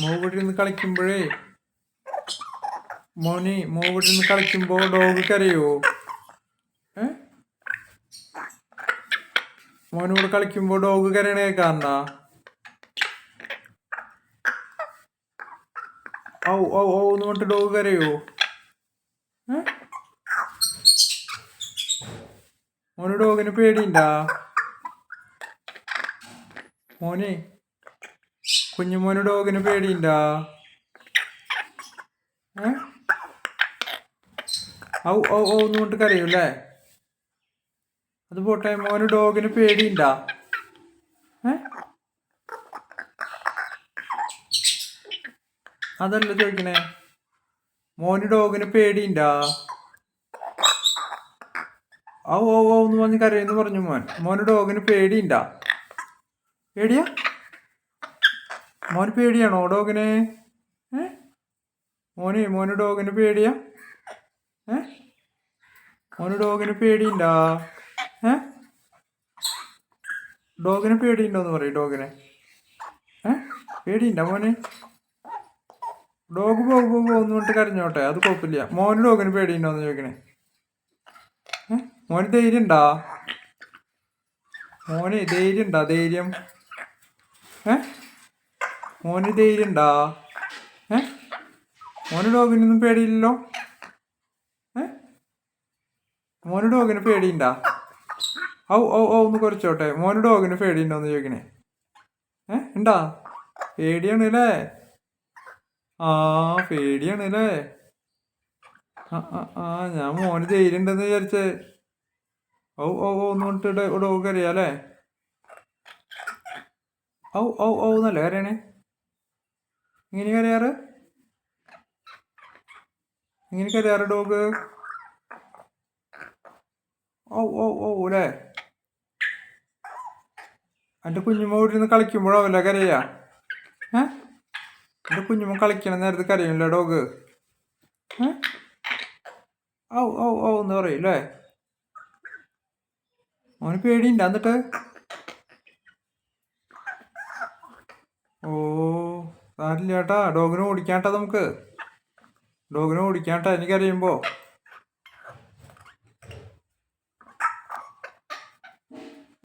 മോവിടെ ഇരുന്ന് കളിക്കുമ്പോഴേ. മോനെ മോവിടിന്ന് കളിക്കുമ്പോ ഡോഗ് കരയോ? മോനോട് കളിക്കുമ്പോ ഡോഗ് കരയണേ കേൾക്കാറുണ്ടാ ഔ ഔ ഔ എന്ന് പറഞ്ഞിട്ട് ഡോഗ് കരയോ? മോന് ഡോഗിന് പേടിയുണ്ടാ? മോനെ കുഞ്ഞുമോന് ഡോഗിന് പേടിയുണ്ടാ? ഏ? ഔ ഓ ഓ എന്ന് കരയൂ കരയൂല്ലേ? അത് പോട്ടെ മോന് ഡോഗിന് പേടിയുണ്ടാ? ഏ? അതല്ല ചോദിക്കണേ? മോന് ഡോഗിന് പേടിയുണ്ടാ? ഔ ഓ ഓ എന്ന് പറഞ്ഞ് കരയെന്ന് പറഞ്ഞു മോൻ. മോന് ഡോഗിന് പേടിയുണ്ടാ? പേടിയാ? മോന് പേടിയാണോ? ഡോഗിനെ? മോനെ മോന് ഡോഗിന് പേടിയാ? മോന് ഡോഗിന് പേടിയുണ്ടാ? ഏ? പേടിയുണ്ടോ പേടിയുണ്ടോന്ന് പറയും ഡോഗിനെ. ഏ? പേടിയുണ്ടോ മോന്? ഡോഗ് പോകും പോകും ഒന്നും പറഞ്ഞിട്ട് കരഞ്ഞോട്ടെ. അത് കുഴപ്പമില്ല. മോന് ഡോഗിന് പേടിയുണ്ടോന്ന് ചോദിക്കണേ. മോന് ധൈര്യം ഉണ്ടാ മോന് ധൈര്യം ഉണ്ടാ ധൈര്യം. ഏ? മോന് ധൈര്യം ഉണ്ടാ ഏ? മോന് ഡോഗിനൊന്നും പേടിയില്ലല്ലോ? ഏ? മോന് ഡോഗിന് പേടിയുണ്ടാ? ഔ ഔ ഔ ഒന്ന് കുറച്ചോട്ടെ. മോന് ഡോഗിന് പേടിയുണ്ടോന്ന് ചോദിക്കണേ. ഏ? ഉണ്ടാ പേടിയാണ് അല്ലേ ആ പേടിയാണ് അല്ലേ ആ ആ ഞാൻ മോന് ധൈര്യം ഉണ്ടെന്ന് വിചാരിച്ചേ. ഔ ഔ ഓ എന്ന് പറഞ്ഞിട്ട് ഡോഗ് അറിയാം അല്ലേ? ഔ ഔ ഔ എന്നല്ലേ കരയണേ. എങ്ങനെ കരയാറ്? എങ്ങനെ കരയാറ് ഡോഗ്? ഓ ഓ ഓ അല്ലേ? എന്റെ കുഞ്ഞുമ്മ വീട്ടിൽ നിന്ന് കളിക്കുമ്പോഴാവല്ല കരയാ. ഏ? എന്റെ കുഞ്ഞുമ്മ കളിക്കണ നേരത്ത് കരയുന്നില്ല ഡോഗ്? ഏ? ഔ ഔ ഔ എന്ന് പറയൂല്ലേ മോന് പേടിയുണ്ട എന്നിട്ട്? ഓ. സാരില്ല ചേട്ടാ ഡോഗിനെ ഓടിക്കാട്ടാ നമുക്ക്. ഡോഗിനെ ഓടിക്കാട്ടാ എനിക്കറിയുമ്പോ.